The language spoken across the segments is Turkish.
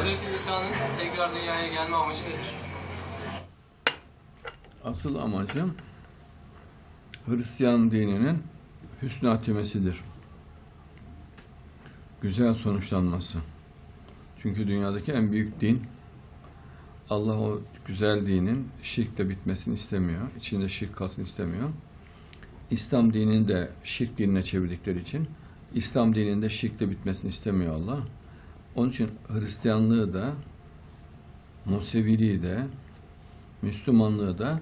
Hazreti İsa'nın tekrar dünyaya gelme amacı nedir? Asıl amacım Hristiyan dininin hüsnü hatimesidir. Güzel sonuçlanması. Çünkü dünyadaki en büyük din Allah o güzel dinin şirkle bitmesini istemiyor. İçinde şirk kalsın istemiyor. İslam dinini de şirk dinine çevirdikleri için İslam dininde şirkle bitmesini istemiyor Allah. Onun için Hristiyanlığı da Museviliği de Müslümanlığı da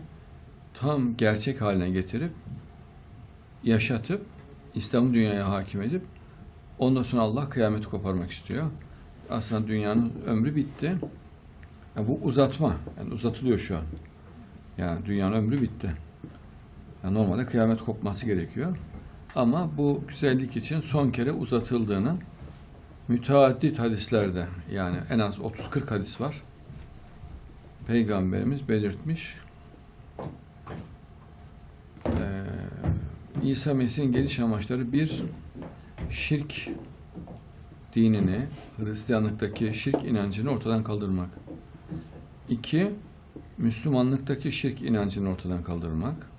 tam gerçek haline getirip yaşatıp İslam'ı dünyaya hakim edip ondan sonra Allah kıyameti koparmak istiyor. Aslında dünyanın ömrü bitti. Yani bu uzatma. Yani uzatılıyor şu an. Yani dünyanın ömrü bitti. Yani normalde kıyamet kopması gerekiyor. Ama bu güzellik için son kere uzatıldığını müteaddit hadislerde yani en az 30-40 hadis var. Peygamberimiz belirtmiş. Ee, İsa Mesih'in geliş amaçları bir, şirk dinini, Hristiyanlıktaki şirk inancını ortadan kaldırmak. İki, Müslümanlıktaki şirk inancını ortadan kaldırmak.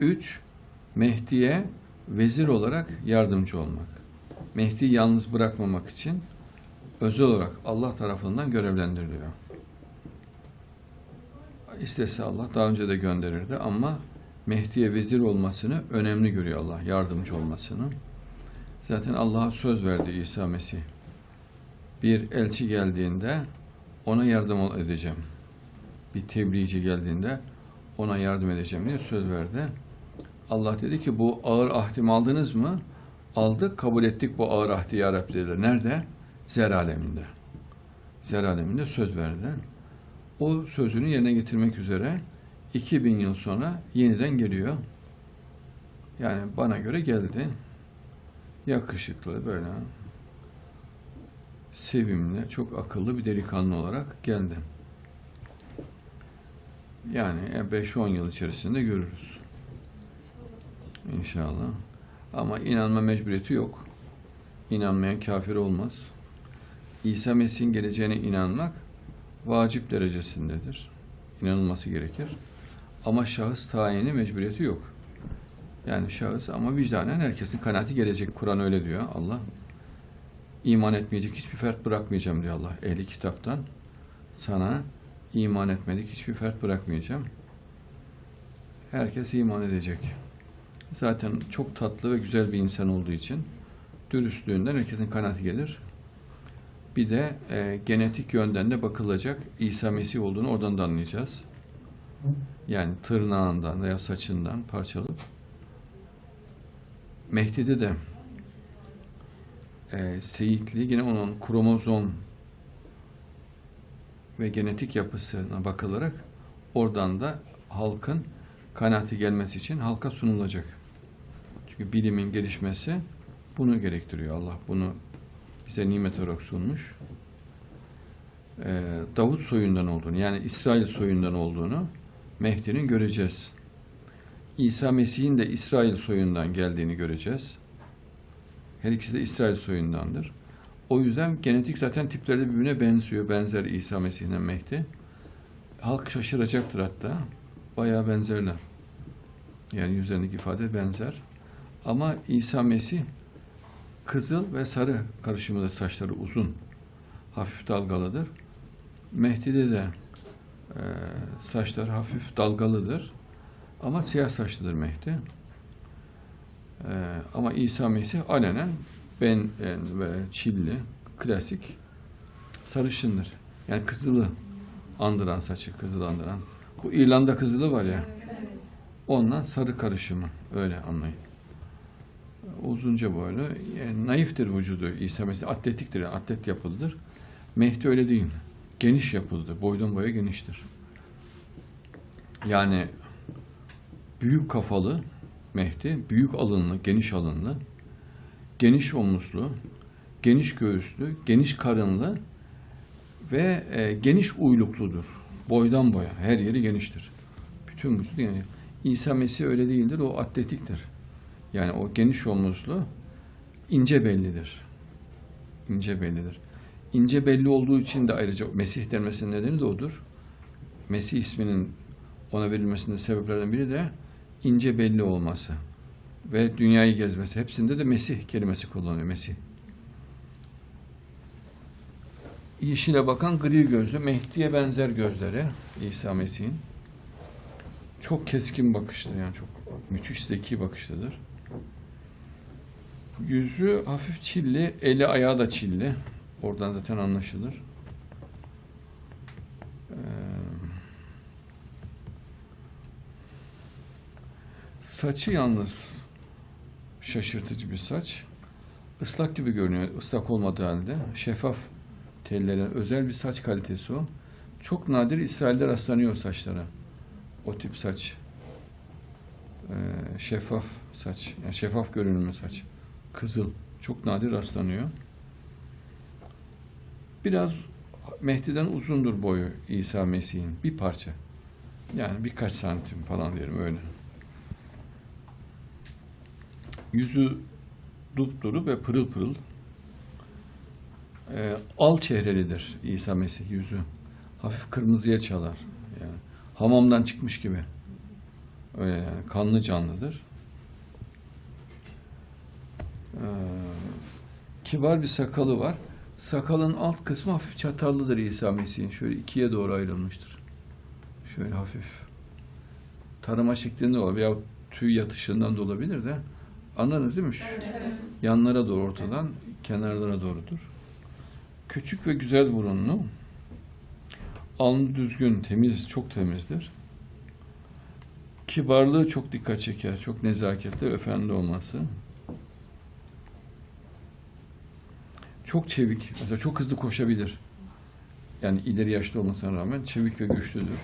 Üç, Mehdi'ye vezir olarak yardımcı olmak. Mehdi'yi yalnız bırakmamak için özel olarak Allah tarafından görevlendiriliyor. İstese Allah daha önce de gönderirdi ama Mehdi'ye vezir olmasını önemli görüyor Allah, yardımcı olmasını. Zaten Allah'a söz verdi İsa Mesih. Bir elçi geldiğinde ona yardım edeceğim. Bir tebliğci geldiğinde ona yardım edeceğim diye söz verdi. Allah dedi ki bu ağır ahdimi aldınız mı? Aldık, kabul ettik bu ağır ahdi ya Rabbi dediler. Nerede? Zer aleminde. Zer aleminde söz verdi. O sözünü yerine getirmek üzere 2000 yıl sonra yeniden geliyor. Yani bana göre geldi. Yakışıklı böyle sevimli, çok akıllı bir delikanlı olarak geldi. Yani 5-10 yıl içerisinde görürüz. İnşallah. Ama inanma mecburiyeti yok. İnanmayan kafir olmaz. İsa Mesih'in geleceğine inanmak vacip derecesindedir. İnanılması gerekir. Ama şahıs tayini mecburiyeti yok. Yani şahıs ama vicdanen herkesin kanaati gelecek. Kur'an öyle diyor Allah. İman etmeyecek hiçbir fert bırakmayacağım diyor Allah. Ehli kitaptan sana iman etmedik hiçbir fert bırakmayacağım. Herkes iman edecek. Zaten çok tatlı ve güzel bir insan olduğu için dürüstlüğünden herkesin kanaati gelir. Bir de e, genetik yönden de bakılacak İsa Mesih olduğunu oradan da anlayacağız. Yani tırnağından veya saçından parçalıp Mehdi'de de e, seyitliği yine onun kromozom ve genetik yapısına bakılarak oradan da halkın kanaati gelmesi için halka sunulacak. Çünkü bilimin gelişmesi bunu gerektiriyor. Allah bunu bize nimet olarak sunmuş. Ee, Davut soyundan olduğunu, yani İsrail soyundan olduğunu Mehdi'nin göreceğiz. İsa Mesih'in de İsrail soyundan geldiğini göreceğiz. Her ikisi de İsrail soyundandır. O yüzden genetik zaten tipleri de birbirine benziyor. Benzer İsa Mesih'le Mehdi. Halk şaşıracaktır hatta. Bayağı benzerler. Yani yüzlerindeki ifade benzer. Ama İsa Mesih kızıl ve sarı karışımında saçları uzun, hafif dalgalıdır. Mehdi'de de e, saçlar hafif dalgalıdır. Ama siyah saçlıdır Mehdi. E, ama İsa Mesih alenen ben ve çilli, klasik sarışındır. Yani kızılı andıran saçı, kızıl andıran. Bu İrlanda kızılı var ya, ondan sarı karışımı. Öyle anlayın. Uzunca boylu. Yani naiftir vücudu. İsa Mesih atletiktir. Yani atlet yapılıdır. Mehdi öyle değil. Geniş yapıldı. Boydan boya geniştir. Yani büyük kafalı Mehdi, büyük alınlı, geniş alınlı, geniş omuzlu, geniş göğüslü, geniş karınlı ve e, geniş uylukludur. Boydan boya. Her yeri geniştir. Bütün vücudu yani. İsa Mesih öyle değildir. O atletiktir. Yani o geniş omuzlu ince bellidir. İnce bellidir. ince belli olduğu için de ayrıca Mesih denmesinin nedeni de odur. Mesih isminin ona verilmesinin sebeplerden biri de ince belli olması ve dünyayı gezmesi. Hepsinde de Mesih kelimesi kullanıyor. Mesih. Yeşile bakan gri gözlü, Mehdi'ye benzer gözleri İsa Mesih'in. Çok keskin bakışlı yani çok müthiş zeki bakışlıdır. Yüzü hafif çilli, eli ayağı da çilli. Oradan zaten anlaşılır. Ee, saçı yalnız şaşırtıcı bir saç. Islak gibi görünüyor. Islak olmadığı halde. Şeffaf tellerin özel bir saç kalitesi o. Çok nadir İsrail'de rastlanıyor saçlara. O tip saç. Ee, şeffaf saç. Yani şeffaf görünümlü saç. Kızıl. Çok nadir rastlanıyor. Biraz Mehdi'den uzundur boyu İsa Mesih'in. Bir parça. Yani birkaç santim falan diyelim öyle. Yüzü dupduru ve pırıl pırıl. Ee, al çehrelidir İsa Mesih yüzü. Hafif kırmızıya çalar. Yani hamamdan çıkmış gibi. Öyle yani kanlı canlıdır. Ee, kibar bir sakalı var. Sakalın alt kısmı hafif çatallıdır İsa Mesih'in. Şöyle ikiye doğru ayrılmıştır. Şöyle hafif. Tarama şeklinde olabilir. Ya tüy yatışından da olabilir de. Anladınız değil mi? Şu yanlara doğru ortadan, kenarlara doğrudur. Küçük ve güzel burunlu. Alnı düzgün, temiz, çok temizdir. Kibarlığı çok dikkat çeker. Çok nezaketli, efendi olması. Çok çevik. Mesela çok hızlı koşabilir. Yani ileri yaşlı olmasına rağmen çevik ve güçlüdür.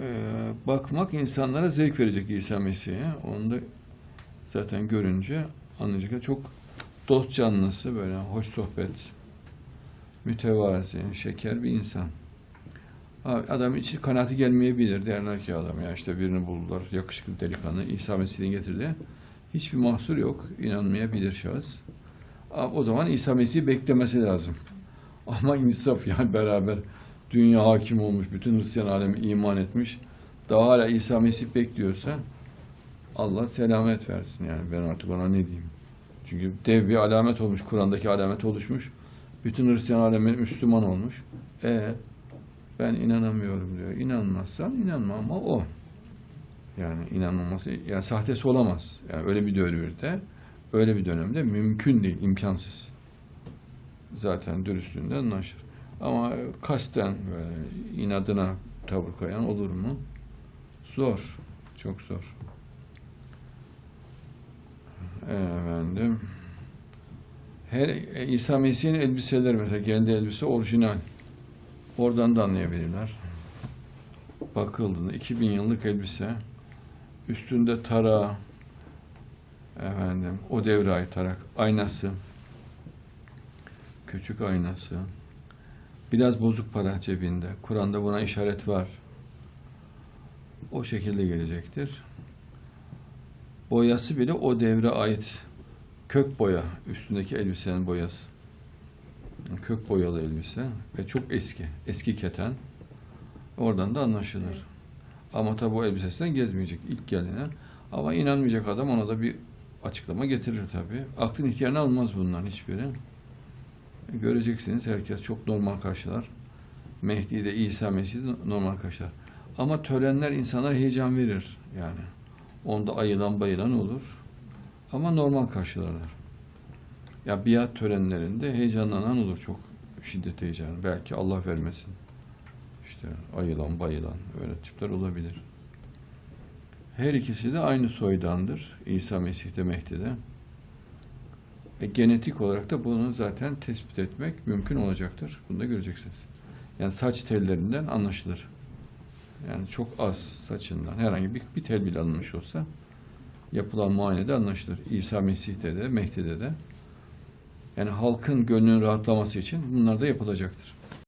Ee, bakmak insanlara zevk verecek İsa Mesih'e. Onu da zaten görünce anlayacak. Çok dost canlısı, böyle hoş sohbet, mütevazi, şeker bir insan. Adam içi kanaati gelmeyebilir. Derler ki adam ya işte birini buldular, yakışıklı delikanlı, İsa Mesih'in getirdi. Hiçbir mahsur yok. inanmayabilir şahıs. O zaman İsa Mesih'i beklemesi lazım. Ama insaf yani beraber dünya hakim olmuş, bütün Hristiyan alemi iman etmiş. Daha hala İsa Mesih bekliyorsa Allah selamet versin yani ben artık ona ne diyeyim. Çünkü dev bir alamet olmuş, Kur'an'daki alamet oluşmuş. Bütün Hristiyan alemi Müslüman olmuş. E ben inanamıyorum diyor. İnanmazsan inanma ama o. Yani inanmaması, yani sahtesi olamaz. Yani öyle bir devirde, öyle bir dönemde mümkün değil, imkansız. Zaten dürüstlüğünden anlaşır. Ama kasten böyle inadına tavır koyan olur mu? Zor. Çok zor. Efendim. Her İsa Mesih'in elbiseleri mesela kendi elbise orijinal. Oradan da anlayabilirler. Bakıldığında 2000 yıllık elbise üstünde tara efendim o devre ait tarak aynası küçük aynası biraz bozuk para cebinde. Kur'an'da buna işaret var. O şekilde gelecektir. Boyası bile o devre ait kök boya üstündeki elbisenin boyası. Kök boyalı elbise ve çok eski. Eski keten. Oradan da anlaşılır. Ama tabi bu elbisesinden gezmeyecek ilk gelene. Ama inanmayacak adam ona da bir açıklama getirir tabi. Aklın ihtiyarını almaz bunların hiçbiri. Göreceksiniz herkes çok normal karşılar. Mehdi de İsa Mesih de normal karşılar. Ama törenler insana heyecan verir yani. Onda ayılan bayılan olur. Ama normal karşılarlar. Ya biat törenlerinde heyecanlanan olur çok şiddet heyecanı. Belki Allah vermesin. İşte ayılan bayılan öyle tipler olabilir. Her ikisi de aynı soydandır. İsa Mesih de Mehdi de. E, genetik olarak da bunu zaten tespit etmek mümkün olacaktır. Bunu da göreceksiniz. Yani saç tellerinden anlaşılır. Yani çok az saçından herhangi bir, bir tel bile alınmış olsa yapılan muayenede anlaşılır. İsa Mesih'te de, Mehdi'de de. Yani halkın gönlünün rahatlaması için bunlar da yapılacaktır.